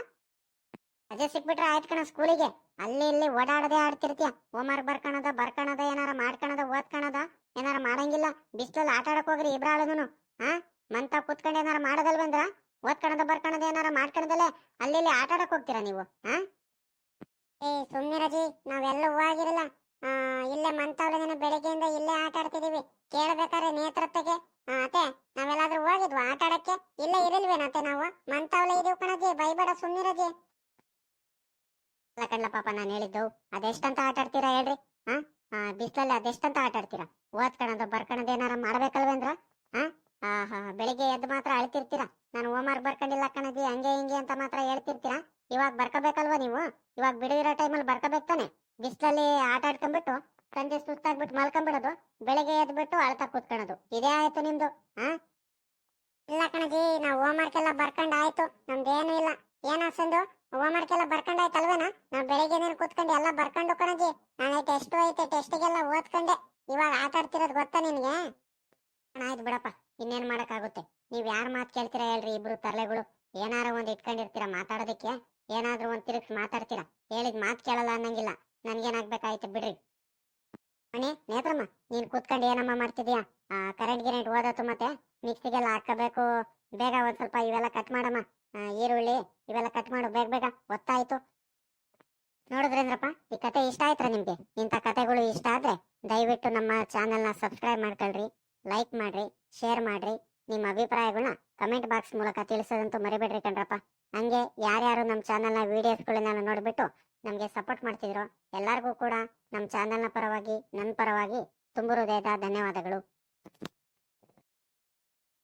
Speaker 3: ಅಜಯ್ ಸಿಕ್ಬಿಟ್ರೆ ಆಯ್ತು ಕಣ ಸ್ಕೂಲಿಗೆ. ಅಲ್ಲಿ ಇಲ್ಲಿ ಓಡಾಡದೆ ಆಡ್ತಿರ್ತೀಯ. ಹೋಮ್ವರ್ಕ್ ಬರ್ಕಣದ ಬರ್ಕಣದ ಏನಾರ ಮಾಡ್ಕಣದ ಓದ್ಕಣದ ಏನಾರ ಮಾಡಂಗಿಲ್ಲ. ಬಿಸ್ಲಲ್ಲಿ ಆಟ ಆಡಕ್ ಹೋಗ್ರಿ ಇಬ್ರಾಳದನು ಹಾ ಮಂತ ಕುತ್ಕೊಂಡು ಏನಾರ ಮಾಡೋದಲ್ವಂದ್ರ ಓದ್ಕಣದ ಬರ್ಕಣದ ಏನಾರ ಮಾಡ್ಕಣದಲ್ಲೇ? ಅಲ್ಲಿ ಇಲ್ಲಿ ಆಟ ಆಡಕ್ ಹೋಗ್ತೀರಾ ನೀವು? ಹಾ ಏ ಸುಮ್ನಿರಜಿ ನಾವೆಲ್ಲ ಹೋಗಿರಲ್ಲ ಇಲ್ಲೇ ಮಂತವ್ಲಗಿನ ಬೆಳಿಗ್ಗೆಯಿಂದ ಇಲ್ಲೇ ಆಟ ಆಡ್ತಿದೀವಿ. ಕೇಳ್ಬೇಕಾದ್ರೆ ಆ, ಅತ್ತೆ ನಾವೆಲ್ಲಾದ್ರೂ ಹೋಗಿದ್ವಾ ಆಟ ಆಡಕ್ಕೆ? ಇಲ್ಲೇ ಇರಲ್ವೇನತ್ತೆ ನಾವು? ಮಂತವ್ಲೆ ಇದೀವಿ ಕಣಜಿ. ಬೈಬೇಡ ಸುಮ್ನಿರಜಿ ಅಲ್ಲ ಪಾಪ ನಾನು ಹೇಳಿದ್ದು, ಅದೆಷ್ಟಂತ ಆಟ ಆಡ್ತೀರಾ ಹೇಳ್ರಿ? ಹಾ? ಬಿಸಿಲಲ್ಲಿ ಅದೆಷ್ಟಂತ ಆಟ ಆಡ್ತೀರಾ? ಓದ್ಕಣದು, ಬರ್ಕಣದ ಏನಾರ ಮಾಡ್ಬೇಕಲ್ವೇಂದ್ರ ಹಾ? ಆಹಾ ಬೆಳಿಗ್ಗೆ ಎದ್ದು ಮಾತ್ರ ಅಳ್ತಿರ್ತೀರಾ? ನಾನು ಹೋಮ್ವರ್ಕ್ ಬರ್ಕೊಂಡಿಲ್ಲ ಕಣಜಿ, ಹಂಗೆ ಹಿಂಗೆ ಅಂತ ಮಾತ್ರ ಹೇಳ್ತಿರ್ತೀರಾ? ಇವಾಗ ಬರ್ಕೋಬೇಕಲ್ವಾ ನೀವು? ಇವಾಗ ಬಿಡುವಿರೋ ಟೈಮಲ್ಲಿ ಬರ್ಕೋಬೇಕು ತಾನೆ? ಬಿಸಿಲಲ್ಲಿ ಆಟ ಆಡ್ಕೊಂಡ್ಬಿಟ್ಟು ಸಂಜೆ ಸುಸ್ತಾಗ್ಬಿಟ್ಟು ಮಲ್ಕೊಂಡ್ಬಿಡೋದು ಬೆಳಿಗ್ಗೆ ಎದ್ಬಿಟ್ಟು ಅಳ್ತಾ ಕೂತ್ಕೊಳ್ಳೋದು ಇದೇ ಆಯ್ತು ನಿಮ್ದು, ಹಾ? ಇಲ್ಲ ಕಣಜಿ, ನಾವು ಹೋಮ್ವರ್ಕ್ ಎಲ್ಲ ಬರ್ಕೊಂಡು ಆಯ್ತು ಏನೂ ಇಲ್ಲ. ಏನ ಹೋಮ್ವರ್ಕ್ ಎಲ್ಲ ಬರ್ಕೊಂಡ್ ನಾ ಬೆಳಿಗ್ಗೆ ಕೂತ್ಕೊಂಡು, ಎಲ್ಲ ಬರ್ಕೊಂಡು ಕಣಜಿ ನಾಳೆ ಟೆಸ್ಟ್ ಐತೆ ಟೆಸ್ಟಿಗೆಲ್ಲ ಓದ್ಕೊಂಡೆ. ಇವಾಗ ಆಟ ಆಡ್ತಿರೋದು ಗೊತ್ತಾ ನಿನ್ಗೆ? ಆಯ್ತು ಬಿಡಪ್ಪ. ಇನ್ನೇನ್ ಮಾಡಕ್ಕಾಗುತ್ತೆ? ನೀವ್ ಯಾರ ಮಾತು ಕೇಳ್ತೀರಾ ಹೇಳ್ರಿ, ಇಬ್ರು ತರಲೆಗಳು. ಏನಾರ ಒಂದ್ ಇಟ್ಕೊಂಡಿರ್ತೀರಾ ಮಾತಾಡೋದಕ್ಕೆ? ಏನಾದ್ರೂ ಒಂದ್ ತಿರುಗಿ ಮಾತಾಡ್ತೀರಾ? ಹೇಳಿದ್ ಮಾತು ಕೇಳಲ್ಲ ಅನ್ನಂಗಿಲ್ಲ. ನನ್ಗೇನಾಗ್ಬೇಕಾಯ್ತು ಬಿಡ್ರಿ. ಮಣಿ ನೇತ್ರಮ್ಮ, ನೀನ್ ಕೂತ್ಕೊಂಡು ಏನಮ್ಮ ಮಾಡ್ತಿದ್ಯಾ? ಕರೆಂಟ್ ಗಿರೆಂಟ್ ಓದತ್ತು ಮತ್ತೆ? ಮಿಕ್ಸಿಗೆಲ್ಲ ಹಾಕಬೇಕು. ಬೇಗ ಒಂದ್ ಸ್ವಲ್ಪ ಇವೆಲ್ಲ ಕಟ್ ಮಾಡಮ್ಮ. ಈರುಳ್ಳಿ ಇವೆಲ್ಲ ಕಟ್ ಮಾಡು, ಬೇಗ ಬೇಗ ಗೊತ್ತಾಯ್ತು ನೋಡಿದ್ರೇಂದ್ರಪ್ಪ ಈ ಕತೆ ಇಷ್ಟ ಆಯ್ತಾ ನಿಮ್ಗೆ? ಇಂಥ ಕತೆಗಳು ಇಷ್ಟ ಆದ್ರೆ ದಯವಿಟ್ಟು ನಮ್ಮ ಚಾನೆಲ್ನ ಸಬ್ಸ್ಕ್ರೈಬ್ ಮಾಡ್ಕೊಳ್ರಿ ಲೈಕ್ ಮಾಡ್ರಿ ಶೇರ್ ಮಾಡ್ರಿ, ನಿಮ್ಮ ಅಭಿಪ್ರಾಯಗಳನ್ನ ಕಮೆಂಟ್ ಬಾಕ್ಸ್ ಮೂಲಕ ತಿಳಿಸೋದಂತೂ ಮರಿಬೇಡ್ರಿ ಕಣ್ರಪ್ಪ. ಹಂಗೆ ಯಾರ್ಯಾರು ನಮ್ಮ ಚಾನಲ್ನ ವೀಡಿಯೋಸ್ಗಳನ್ನ ನೋಡ್ಬಿಟ್ಟು ನಮಗೆ ಸಪೋರ್ಟ್ ಮಾಡ್ತಿದ್ರು ಎಲ್ಲರಿಗೂ ಕೂಡ ನಮ್ಮ ಚಾನೆಲ್ನ ಪರವಾಗಿ ನನ್ನ ಪರವಾಗಿ ತುಂಬು ಹೃದಯದ ಧನ್ಯವಾದಗಳು.